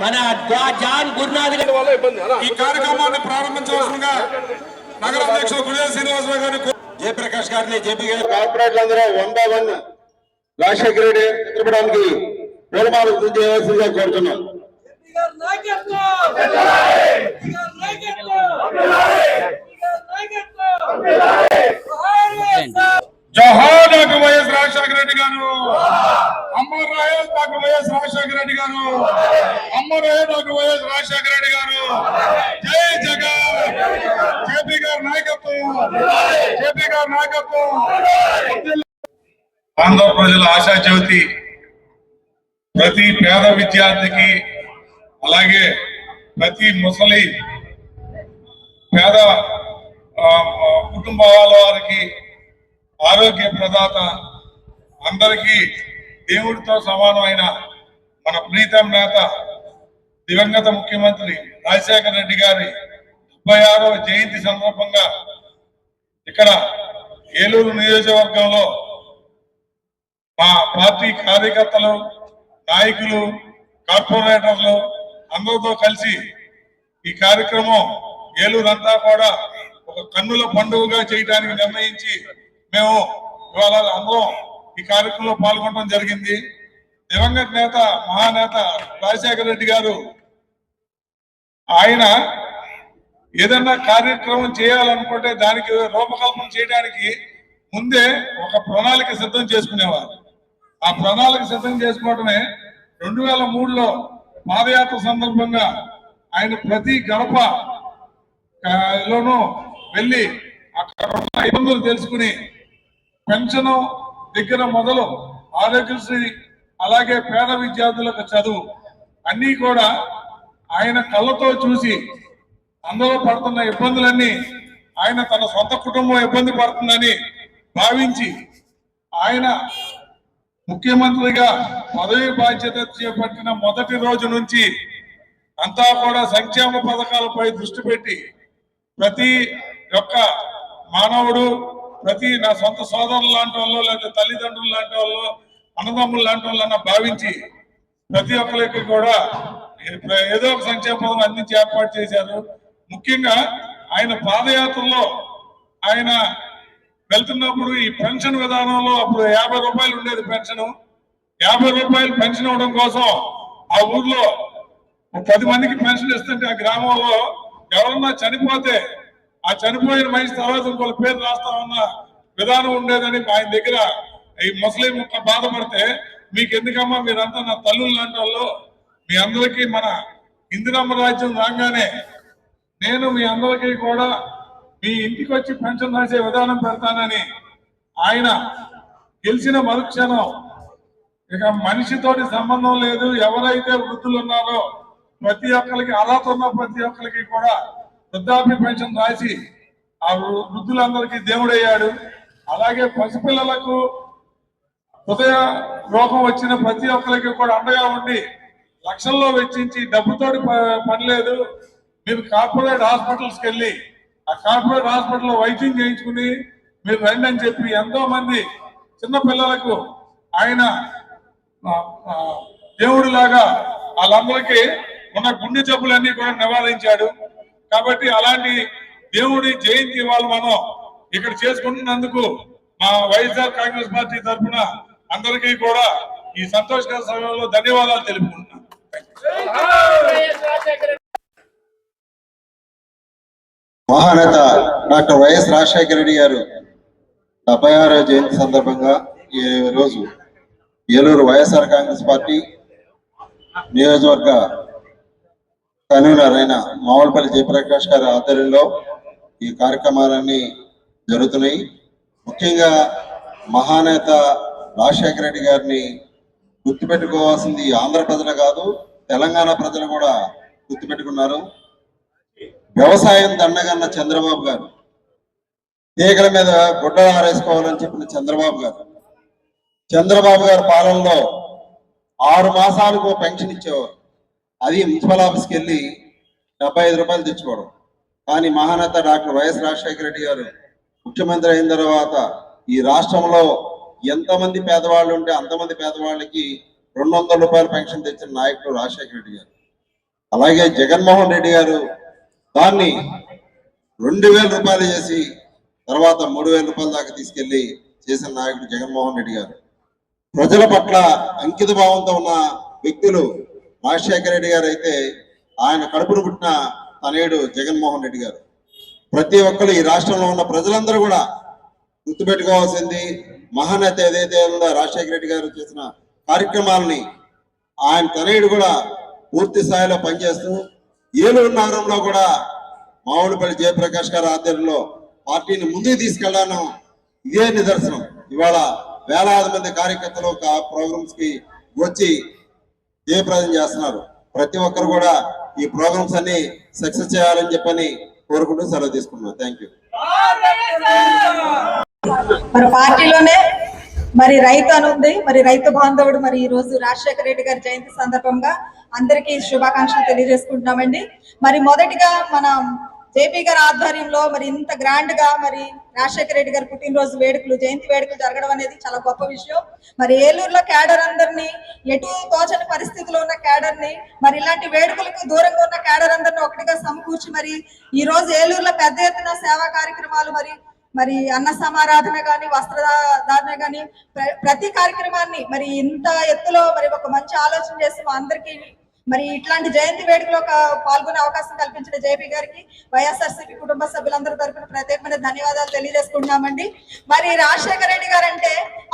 మన జాన్ గురునాథ్ గారు వల్ల ఇబ్బంది అలా? ఈ కార్యక్రమాన్ని ప్రారంభించవలసిందిగా నగర అధ్యక్షుడు గుడియ శ్రీనివాసరావు గారిని జయప్రకాష్ గారిని జేపీ గారు కార్పొరేట్లందరూ one by one Rajasekhara Reddy చిత్రపటానికి పూలమాల చేయవలసిందిగా కోరుతున్నాం. నాయకత్వం! నాయకత్వం జోహార్ డాక్టర్ వైఎస్ రాజశేఖర రెడ్డి గారు అమర్ రాయల్ డాక్టర్ వైఎస్ రాజశేఖర రెడ్డి గారు అమర్ రాయల్ డాక్టర్ వైఎస్ రాజశేఖర రెడ్డి గారు జై జగన్ జేపీ గారి నాయకత్వం జేపీ గారి నాయకత్వం ఆంధ్ర ప్రజల ఆశా జ్యోతి ప్రతి పేద విద్యార్థికి అలాగే ప్రతి ముసలి పేద కుటుంబాల వారికి ఆరోగ్య ప్రదాత అందరికీ దేవుడితో సమానమైన మన ప్రీతం నేత దివంగత ముఖ్యమంత్రి రాజశేఖర రెడ్డి గారి డెబ్బై ఆరవ జయంతి సందర్భంగా ఇక్కడ ఏలూరు నియోజకవర్గంలో మా పార్టీ కార్యకర్తలు నాయకులు కార్పొరేటర్లు అందరితో కలిసి ఈ కార్యక్రమం ఏలూరంతా కూడా ఒక కన్నుల పండుగగా చేయడానికి నిర్ణయించి మేము ఇవాళ అందరం ఈ కార్యక్రమంలో పాల్గొనడం జరిగింది. దివంగత నేత మహానేత రాజశేఖర రెడ్డి గారు ఆయన ఏదన్నా కార్యక్రమం చేయాలనుకుంటే దానికి రూపకల్పన చేయడానికి ముందే ఒక ప్రణాళిక సిద్ధం చేసుకునేవారు. ఆ ప్రణాళిక సిద్ధం చేసుకోవటమే రెండు వేల మూడులో పాదయాత్ర సందర్భంగా ఆయన ప్రతి గడప లోనూ వెళ్ళి అక్కడ ఉన్న ఇబ్బందులు తెలుసుకుని పెన్షన్ దగ్గర మొదలు ఆరోగ్యశ్రీ అలాగే పేద విద్యార్థులకు చదువు అన్నీ కూడా ఆయన కళ్ళతో చూసి అందులో పడుతున్న ఇబ్బందులన్నీ ఆయన తన సొంత కుటుంబం ఇబ్బంది పడుతుందని భావించి ఆయన ముఖ్యమంత్రిగా పదవి బాధ్యత చేపట్టిన మొదటి రోజు నుంచి అంతా కూడా సంక్షేమ పథకాలపై దృష్టి పెట్టి ప్రతి ఒక్క మానవుడు ప్రతి నా సొంత సోదరులు లాంటి వాళ్ళు లేదా తల్లిదండ్రులు లాంటి వాళ్ళు అన్నదమ్ములు లాంటి వాళ్ళన్న భావించి ప్రతి ఒక్కరికి కూడా ఏదో ఒక సంక్షేమ పథకం అందించి ఏర్పాటు చేశారు. ముఖ్యంగా ఆయన పాదయాత్రలో ఆయన వెళ్తున్నప్పుడు ఈ పెన్షన్ విధానంలో అప్పుడు యాభై రూపాయలు ఉండేది పెన్షన్. యాభై రూపాయలు పెన్షన్ ఇవ్వడం కోసం ఆ ఊర్లో పది మందికి పెన్షన్ ఇస్తుంటే ఆ గ్రామంలో ఎవరన్నా చనిపోతే ఆ చనిపోయిన మనిషి తర్వాత ఇంకొక పేరు రాస్తామన్న విధానం ఉండేదని ఆయన దగ్గర ఈ ముస్లిం బాధపడితే మీకు ఎందుకమ్మా మీరంతా నా తల్లులు లాంటి వాళ్ళు? మీ అందరికీ మన ఇందిరమ్మ రాజ్యం రాగానే నేను మీ అందరికీ కూడా మీ ఇంటికి వచ్చి పెన్షన్ రాసే విధానం పెడతానని ఆయన గెలిచిన మరుక్షణం ఇక మనిషితోటి సంబంధం లేదు. ఎవరైతే వృద్ధులు ఉన్నారో ప్రతి ఒక్కరికి అర్హత ఉన్న ప్రతి ఒక్కరికి కూడా వృద్ధాప్య పెన్షన్ రాసి ఆ వృ- వృద్ధులందరికీ దేవుడయ్యాడు. అలాగే పసిపిల్లలకు హృదయ రోగం వచ్చిన ప్రతి ఒక్కరికి కూడా అండగా ఉండి లక్షల్లో వెచ్చించి డబ్బుతోటి ప- పని లేదు మీరు కార్పొరేట్ హాస్పిటల్స్కి వెళ్ళి ఆ కార్పొరేట్ హాస్పిటల్లో వైద్యం చేయించుకుని మీరు రండి అని చెప్పి ఎంతో మంది చిన్నపిల్లలకు ఆయన దేవుడిలాగా వాళ్ళందరికీ ఉన్న గుండె జబ్బులన్నీ కూడా నివారించాడు. కాబట్టి అలాంటి దేవుడి జయంతి ఇవాళ మనం ఇక్కడ చేసుకుంటున్నందుకు మా వైఎస్ఆర్ కాంగ్రెస్ పార్టీ తరఫున అందరికీ కూడా ఈ సంతోషకర సమయంలో ధన్యవాదాలు తెలుపుకుంటున్నాను. మహానేత డాక్టర్ వైఎస్ రాజశేఖర రెడ్డి గారు డెబ్బై ఆరో జయంతి సందర్భంగా ఈ రోజు ఏలూరు వైఎస్ఆర్ కాంగ్రెస్ పార్టీ నియోజకవర్గ కన్వీనర్ అయిన మామూలుపల్లి జయప్రకాష్ గారి ఆధ్వర్యంలో ఈ కార్యక్రమాలన్నీ జరుగుతున్నాయి. ముఖ్యంగా మహానేత రాజశేఖర రెడ్డి గారిని గుర్తుపెట్టుకోవాల్సింది ఆంధ్ర ప్రజలు కాదు తెలంగాణ ప్రజలు కూడా గుర్తుపెట్టుకున్నారు. వ్యవసాయం దండగన్న చంద్రబాబు గారు. తీగల మీద గుడ్డలు ఆరేసుకోవాలని చెప్పిన చంద్రబాబు గారు. చంద్రబాబు గారి పాలనలో ఆరు మాసాలకు పెన్షన్ ఇచ్చేవారు. అది మున్సిపల్ ఆఫీస్కి వెళ్ళి డెబ్బై ఐదు రూపాయలు తెచ్చుకోవడం. కానీ మహానేత డాక్టర్ వైఎస్ రాజశేఖర రెడ్డి గారు ముఖ్యమంత్రి అయిన తర్వాత ఈ రాష్ట్రంలో ఎంతమంది పేదవాళ్ళు ఉంటే అంతమంది పేదవాళ్ళకి రెండు వందల రూపాయల పెన్షన్ తెచ్చిన నాయకుడు రాజశేఖర రెడ్డి గారు. అలాగే జగన్మోహన్ రెడ్డి గారు దాన్ని రెండు వేల రూపాయలు చేసి తర్వాత మూడు వేల రూపాయల దాకా తీసుకెళ్ళి చేసిన నాయకుడు జగన్మోహన్ రెడ్డి గారు. ప్రజల పట్ల అంకిత భావంతో ఉన్న వ్యక్తులు రాజశేఖర రెడ్డి గారు అయితే ఆయన కడుపును పుట్టిన తనయుడు జగన్మోహన్ రెడ్డి గారు. ప్రతి ఒక్కరు ఈ రాష్ట్రంలో ఉన్న ప్రజలందరూ కూడా గుర్తుపెట్టుకోవాల్సింది మహానేత ఏదైతే ఉందో రాజశేఖర రెడ్డి గారు చేసిన కార్యక్రమాలని ఆయన తనయుడు కూడా పూర్తి స్థాయిలో పనిచేస్తూ ఏలూరు నగరంలో కూడా మామిడిపల్లి జయప్రకాష్ గారి ఆధ్వర్యంలో పార్టీని ముందుకు తీసుకెళ్ళాను. ఇదే నిదర్శనం. ఇవాళ వేలాది మంది కార్యకర్తలు ప్రోగ్రామ్స్కి వచ్చి జయప్రదం చేస్తున్నారు. ప్రతి ఒక్కరు కూడా ఈ ప్రోగ్రామ్స్ అన్ని సక్సెస్ చేయాలని చెప్పని కోరుకుంటూ సెలవు తీసుకున్నాను థ్యాంక్ యూ మరి పార్టీలోనే మరి రైతు అని ఉంది. మరి రైతు బాంధవుడు మరి ఈ రోజు రాజశేఖర రెడ్డి గారి జయంతి సందర్భంగా అందరికీ శుభాకాంక్షలు తెలియజేసుకుంటున్నామండి. మరి మొదటిగా మన జేపీ గారి ఆధ్వర్యంలో మరి ఇంత గ్రాండ్గా మరి రాజశేఖర రెడ్డి గారి పుట్టినరోజు వేడుకలు జయంతి వేడుకలు జరగడం అనేది చాలా గొప్ప విషయం. మరి ఏలూరులో క్యాడర్ అందరినీ ఎటు తోచని పరిస్థితిలో ఉన్న క్యాడర్ని మరి ఇలాంటి వేడుకలకు దూరంగా ఉన్న క్యాడర్ అందరిని ఒకటిగా సమకూర్చి మరి ఈ రోజు ఏలూరులో పెద్ద ఎత్తున సేవా కార్యక్రమాలు మరి మరి అన్న సమారాధన గాని వస్త్రధారణ గాని ప్రతి కార్యక్రమాన్ని మరి ఇంత ఎత్తులో మరి ఒక మంచి ఆలోచన చేసి మా అందరికీ మరి ఇట్లాంటి జయంతి వేడుకలో పాల్గొనే అవకాశం కల్పించిన జేపీ గారికి వైఎస్ఆర్సీపీ కుటుంబ సభ్యులందరి తరపున ప్రత్యేకమైన ధన్యవాదాలు తెలియజేసుకుంటున్నామండి. మరి రాజశేఖర రెడ్డి గారు అంటే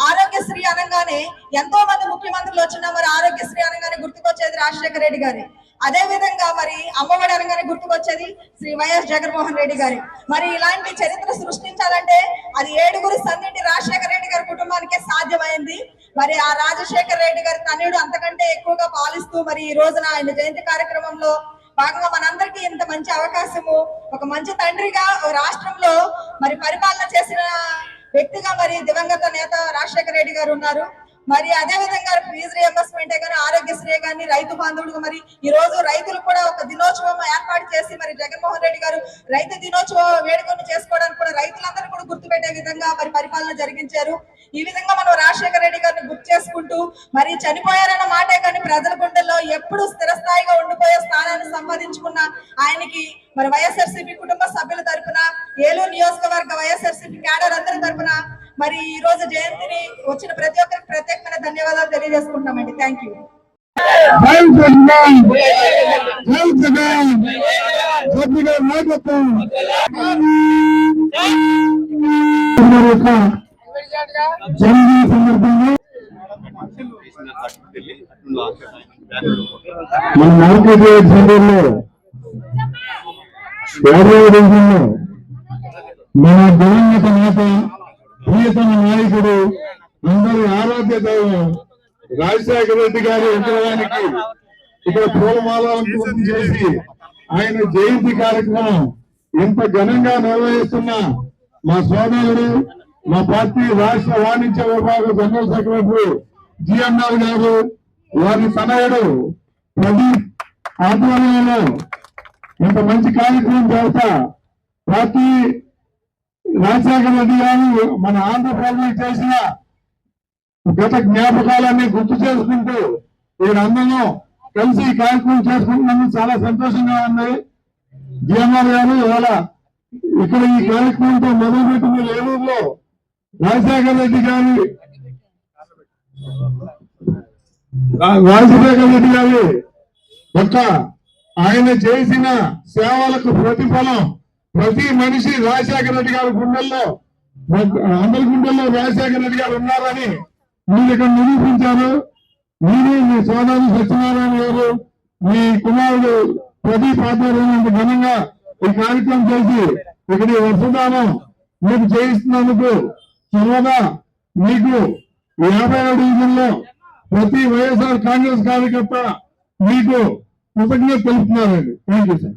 ఆరోగ్యశ్రీ అనగానే ఎంతో మంది ముఖ్యమంత్రులు వచ్చినా మరి ఆరోగ్యశ్రీ అనగానే గుర్తుకొచ్చేది రాజశేఖర రెడ్డి గారి. అదే విధంగా మరి అమ్మఒడి అనగానే గుర్తుకొచ్చేది శ్రీ వైఎస్ జగన్మోహన్ రెడ్డి గారి. మరి ఇలాంటి చరిత్ర సృష్టించాలంటే అది ఏడుగురు సందిటి రాజశేఖర రెడ్డి గారి కుటుంబానికే సాధ్యమైంది. మరి ఆ రాజశేఖర రెడ్డి గారి తనయుడు అంతకంటే ఎక్కువగా పాలిస్తూ మరి ఈ రోజున ఆయన జయంతి కార్యక్రమంలో భాగంగా మనందరికీ ఇంత మంచి అవకాశము ఒక మంచి తండ్రిగా రాష్ట్రంలో మరి పరిపాలన చేసిన వ్యక్తిగా మరి దివంగత నేత రాజశేఖర రెడ్డి గారు ఉన్నారు. మరి అదే విధంగా ఫీజు రియంబర్స్మెంట్ కానీ ఆరోగ్యశ్రీ కానీ రైతు బాంధవుడు మరి ఈ రోజు రైతులు కూడా ఒక దినోత్సవం ఏర్పాటు చేసి మరి జగన్మోహన్ రెడ్డి గారు రైతు దినోత్సవ వేడుకను చేసుకోవడానికి కూడా రైతులందరూ కూడా గుర్తుపెట్టే విధంగా మరి పరిపాలన జరిగించారు. ఈ విధంగా మనం రాజశేఖర రెడ్డి గారిని గుర్తు చేసుకుంటూ మరి చనిపోయారన్న మాటే కానీ ప్రజల గుండెల్లో ఎప్పుడు స్థిరస్థాయిగా ఉండిపోయే స్థానాన్ని సంపాదించుకున్న ఆయనకి మరి వైఎస్ఆర్సీపీ కుటుంబ సభ్యుల తరపున ఏలూరు నియోజకవర్గ వైఎస్ఆర్సీపీ క్యాడర్ అందరి తరపున మరి ఈ రోజు జయంతిని వచ్చిన ప్రతి ఒక్కరికి ప్రత్యేకమైన ధన్యవాదాలు తెలియజేసుకుంటున్నామండి. థ్యాంక్ యూ మన యాభై రోజుల్లో మన ప్రియతమ నాయకుడు అందరి ఆరాధ్య దైవం రాజశేఖర రెడ్డి గారి విగ్రహానికి ఇక్కడ పూలమాలను చేసి ఆయన జయంతి కార్యక్రమం ఇంత ఘనంగా నిర్వహిస్తున్న మా సోదరుడు మా పార్టీ రాష్ట్ర వాణిజ్య విభాగ జనరల్ సెక్రటరీ జిఎన్ఆర్ గారు వారి తనయుడు ప్రదీప్ ఆధ్వర్యంలో ఇంత మంచి కార్యక్రమం చేస్తా పార్టీ రాజశేఖర రెడ్డి గారు మన ఆంధ్రప్రదేశ్ చేసిన గత జ్ఞాపకాలన్నీ గుర్తు చేసుకుంటూ వీరందరూ కలిసి ఈ కార్యక్రమం చేసుకుంటున్నందుకు చాలా సంతోషంగా ఉంది. జిఎంఆర్ గారు ఇవాళ ఇక్కడ ఈ కార్యక్రమంతో మొదలుపెట్టిన ఏలూరులో రాజశేఖర రెడ్డి గారి రాజశేఖర రెడ్డి గారి యొక్క ఆయన చేసిన సేవలకు ప్రతిఫలం ప్రతి మనిషి రాజశేఖర రెడ్డి గారి గుండెల్లో అందరి గుండెల్లో రాజశేఖర రెడ్డి గారు ఉన్నారని మీరు ఇక్కడ నిరూపించారు. మీరు మీ సోదరుడు సత్యనారాయణ గారు మీ కుమారుడు ప్రదీప్ ఆధ్వర్యంలో ఘనంగా ఈ కార్యక్రమం చేసి ఇక్కడ ఈ మీకు చేయిస్తున్నందుకు సర్వదా మీకు యాభై డివిజన్లో ప్రతి వైఎస్ఆర్ కాంగ్రెస్ కార్యకర్త మీకు కృతజ్ఞత తెలుపుతున్నారండి. థ్యాంక్ యూ సార్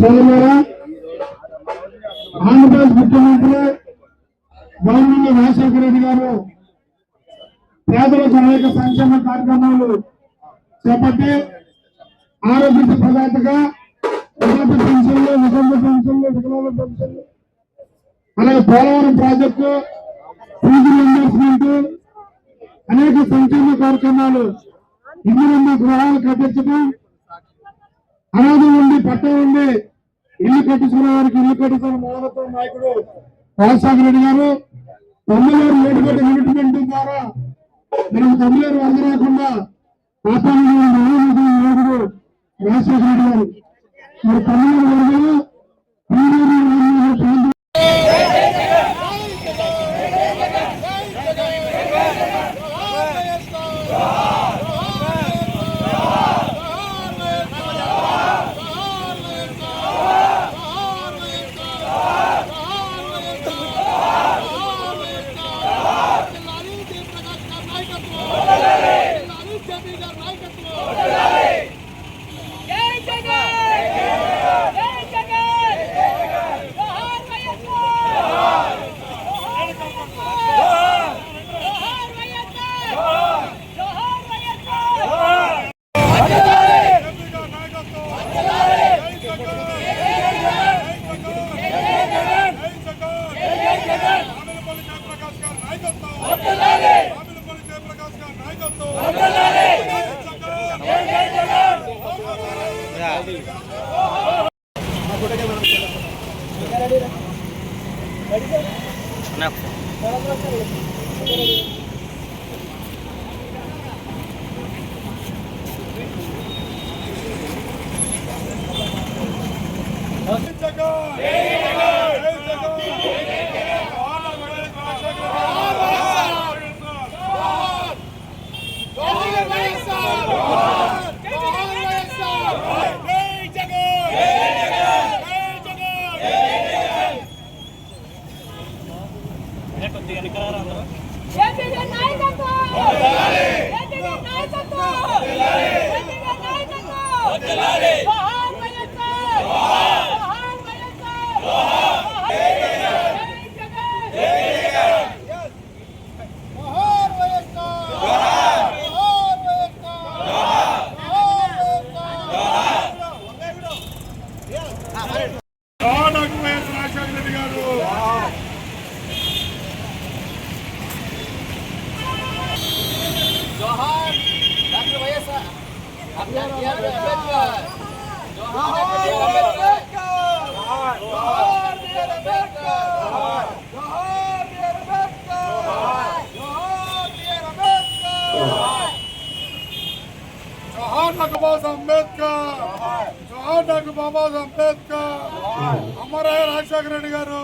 సోదరులారా ఆంధ్రప్రదేశ్ ముఖ్యమంత్రి గవర్నమెంట్ రాజశేఖర రెడ్డి గారు పేదలకు అనేక సంక్షేమ కార్యక్రమాలు చేపట్టి ఆరోగ్య ప్రదాతగా వితంతు పెన్షన్లు వితంతు పెన్షన్లు వికలాంగ పెన్షన్లు అలాగే పోలవరం ప్రాజెక్టు ఫీజు రింబర్స్మెంట్ అనేక సంక్షేమ కార్యక్రమాలు ఇందిరమ్మ గృహాలు కట్టించడం అనాథ ఉండి పట్ట ఉండి ఇల్లు కట్టించుకున్న వారికి ఇల్లు కట్టించిన మానవత్వ నాయకుడు రాజశేఖర రెడ్డి గారు. తొమ్మిదివారు ఏడుగడ్డ యూనిట్మెంట్ ద్వారా మనం తమిళనాడు వరద రాకుండా కాపాడిన మహానది నాయకుడు రాజశేఖర రెడ్డి గారు. మరి తమిళనాడు వరదలు না నాయకత్వం జై జగన్ నాయకత్వం జై జగన్ నాయకత్వం జోహార్ వైఎస్ఆర్ జోహార్ వైఎస్ఆర్ జై జగన్ జై జగన్ జోహార్ వైఎస్ఆర్ జోహార్ డాక్టర్ వైఎస్ రాజశేఖర రెడ్డి గారు జోహార్ డాక్టర్ బాబా అంబేద్కర్. జోహార్ డాక్టర్ బాబా అంబేద్కర్. అమరయ్య రాజశేఖర రెడ్డి గారు.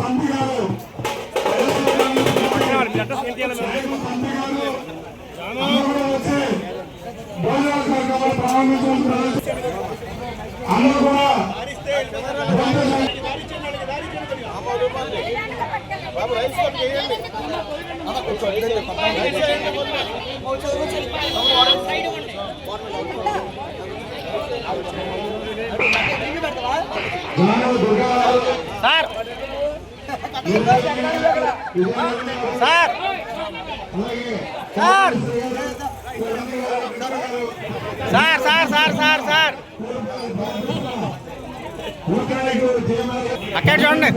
తండ్రి గారు అందరూ కూడా జానవ Durga sir sir sir sir sir sir. Sir sir అక్కడ చూడండి.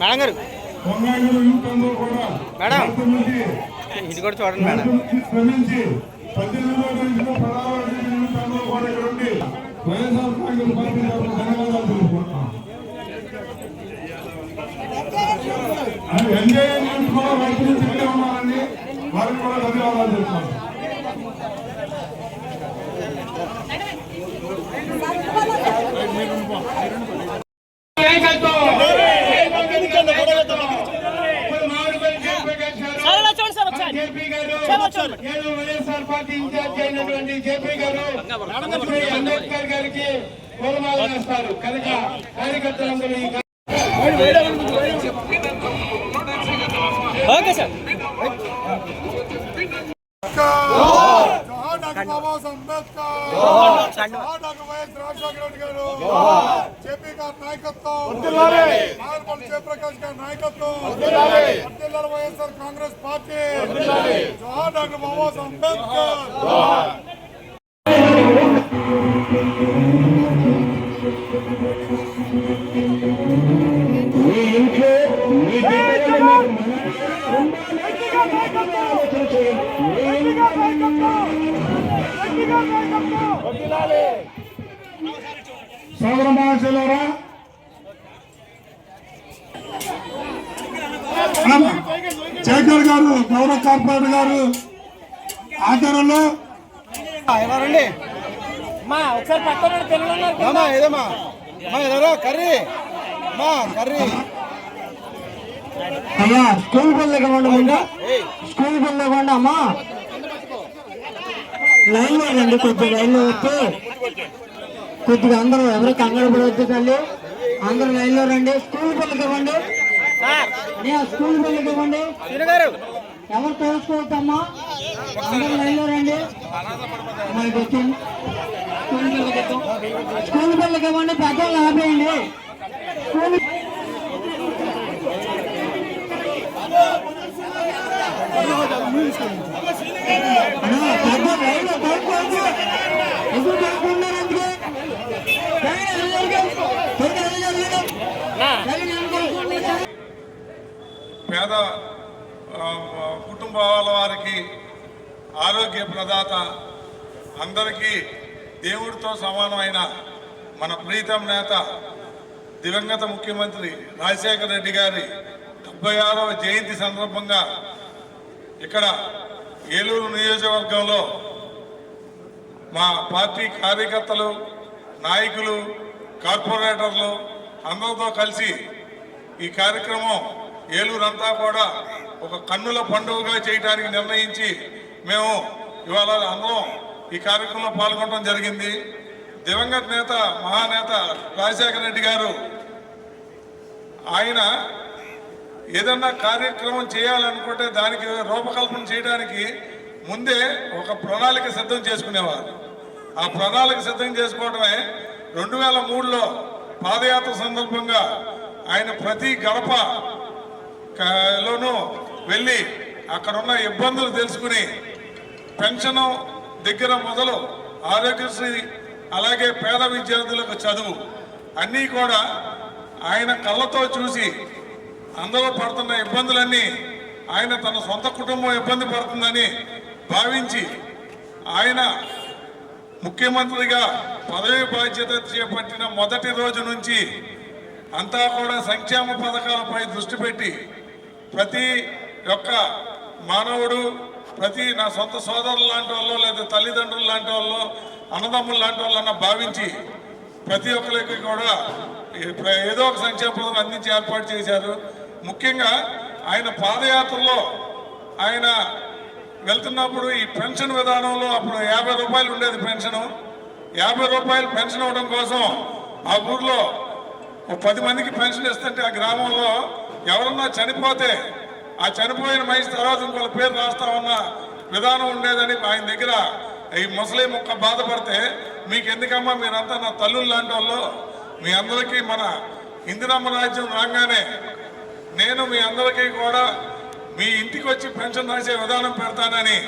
మేడం గారు. మేడం. ఇది కూడా చూడండి మేడం. శ్రమించి కూడా ధన్యవాదాలు ఉన్నారండి. వారికి కూడా ధన్యవాదాలు తెలుపుకుంటున్నాం. వైఎస్ఆర్ పార్టీ ఇన్ఛార్జ్ అయినటువంటి జేపీ గారు శ్రీ అంబేద్కర్ గారికి పూలమాల వేస్తారు. కనుక కార్యకర్తలందరూ ఈ ఓకే సార్. అంబేద్కర్! జోహార్ doctor YS Rajasekhara Reddy garu JP గారి నాయకత్వం నాగపల్లి జయప్రకాష్ గారి నాయకత్వం వర్ధిల్లాలి వైఎస్ఆర్ కాంగ్రెస్ పార్టీ జోహార్ డాక్టర్ బాబాసాహెబ్ అంబేద్కర్ సోదర మహాశయులారా శేఖర్ గారు గౌరవ కార్పొరేటర్ గారు ఆధ్వర్యంలో ఎవరండి? మా ఒకసారి పక్కన పిల్లలు ఉన్నారు మామా ఏదమ్మా మా ఎవరో కర్రీ. మా కర్రీ. అమ్మా స్కూల్ పిల్లలు ఇవ్వండి స్కూల్ పిల్లలు ఇవ్వండి అమ్మా. లైన్లో రండి కొద్దిగా లైన్లో వచ్చి కొద్దిగా అందరూ ఎవరు కంగారు పడవద్దు తల్లి. అందరూ లైన్లో రండి. స్కూల్ పిల్లలకి ఇవ్వండి. స్కూల్ పిల్లలకి ఇవ్వండి. ఎవరు తెలుసుకోవద్దమ్మా అందరూ లైన్లో రండి వచ్చింది స్కూల్ పిల్లలకి ఇద్దాం. స్కూల్ పిల్లలకి ఇవ్వండి. పెద్దలు ఆపేయండి. స్కూల్ పెద్ద లైన్లో తోడుకోవద్దు. ఎందుకు పేద కుటుంబాల వారికి ఆరోగ్య ప్రదాత అందరికీ దేవుడితో సమానమైన మన ప్రీతం నేత దివంగత ముఖ్యమంత్రి రాజశేఖర రెడ్డి గారి డెబ్బై ఆరవ జయంతి సందర్భంగా ఇక్కడ ఏలూరు నియోజకవర్గంలో మా పార్టీ కార్యకర్తలు నాయకులు కార్పొరేటర్లు అందరితో కలిసి ఈ కార్యక్రమం ఏలూరంతా కూడా ఒక కన్నుల పండుగగా చేయడానికి నిర్ణయించి మేము ఇవాళ అందరం ఈ కార్యక్రమంలో పాల్గొనడం జరిగింది. దివంగత నేత మహానేత రాజశేఖర రెడ్డి గారు ఆయన ఏదన్నా కార్యక్రమం చేయాలనుకుంటే దానికి రూపకల్పన చేయడానికి ముందే ఒక ప్రణాళిక సిద్ధం చేసుకునేవారు. ఆ ప్రణాళిక సిద్ధం చేసుకోవడమే రెండు వేల మూడులో పాదయాత్ర సందర్భంగా ఆయన ప్రతి గడప లోనూ వెళ్ళి అక్కడున్న ఇబ్బందులు తెలుసుకుని పెన్షన్ దగ్గర మొదలు ఆరోగ్యశ్రీ అలాగే పేద విద్యార్థులకు చదువు అన్నీ కూడా ఆయన కళ్ళతో చూసి అందరూ పడుతున్న ఇబ్బందులన్నీ ఆయన తన సొంత కుటుంబం ఇబ్బంది పడుతుందని భావించి ఆయన ముఖ్యమంత్రిగా పదవి బాధ్యత చేపట్టిన మొదటి రోజు నుంచి అంతా కూడా సంక్షేమ పథకాలపై దృష్టి పెట్టి ప్రతి ఒక్క మానవుడు ప్రతి నా సొంత సోదరులు లాంటి వాళ్ళు లేదా తల్లిదండ్రులు లాంటి వాళ్ళు అన్నదమ్ములు లాంటి వాళ్ళన్న భావించి ప్రతి ఒక్కరికి కూడా ఏదో ఒక సంక్షేమ పథకం అందించి ఏర్పాటు చేశారు. ముఖ్యంగా ఆయన పాదయాత్రలో ఆయన వెళ్తున్నప్పుడు ఈ పెన్షన్ విధానంలో అప్పుడు యాభై రూపాయలు ఉండేది పెన్షన్. యాభై రూపాయలు పెన్షన్ ఇవ్వడం కోసం ఆ ఊర్లో ఓ పది మందికి పెన్షన్ ఇస్తుంటే ఆ గ్రామంలో ఎవరన్నా చనిపోతే ఆ చనిపోయిన మనిషి తర్వాత ఇంకొక పేరు రాస్తామన్న విధానం ఉండేదని ఆయన దగ్గర ఈ ముసలి మొక్క బాధపడితే మీకు ఎందుకమ్మా మీరంతా నా తల్లులు లాంటి వాళ్ళు? మీ అందరికీ మన ఇందిరమ్మ రాజ్యం రాగానే నేను మీ అందరికీ కూడా మీ ఇంటికి వచ్చి పెన్షన్ రాసే విధానం పెడతానని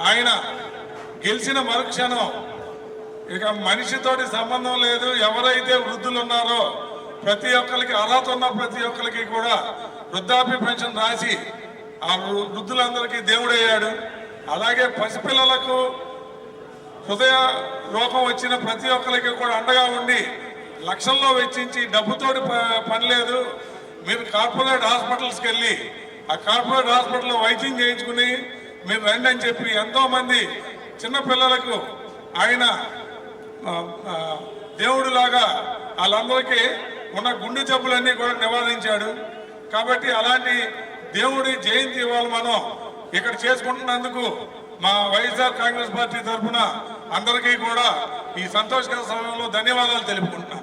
ఆయన గెలిచిన మరుక్షణం ఇక మనిషితోటి సంబంధం లేదు. ఎవరైతే వృద్ధులు ఉన్నారో ప్రతి ఒక్కరికి అర్హత ఉన్న ప్రతి ఒక్కరికి కూడా వృద్ధాప్య పెన్షన్ రాసి ఆ వృ- వృద్ధులందరికీ దేవుడయ్యాడు అలాగే పసిపిల్లలకు హృదయ రోగం వచ్చిన ప్రతి ఒక్కరికి కూడా అండగా ఉండి లక్షల్లో వెచ్చించి డబ్బుతోటి ప- పని లేదు. మీరు కార్పొరేట్ హాస్పిటల్స్కి వెళ్ళి ఆ కార్పొరేట్ హాస్పిటల్లో వైద్యం చేయించుకుని మీరు రండి అని చెప్పి ఎంతో మంది ఆయన దేవుడిలాగా వాళ్ళందరికీ ఉన్న గుండె జబ్బులన్నీ కూడా నివారించాడు. కాబట్టి అలాంటి దేవుడి జయంతి ఇవాళ మనం ఇక్కడ చేసుకుంటున్నందుకు మా వైఎస్ఆర్ కాంగ్రెస్ పార్టీ తరఫున అందరికీ కూడా ఈ సంతోషకర సమయంలో ధన్యవాదాలు తెలుపుకుంటున్నాను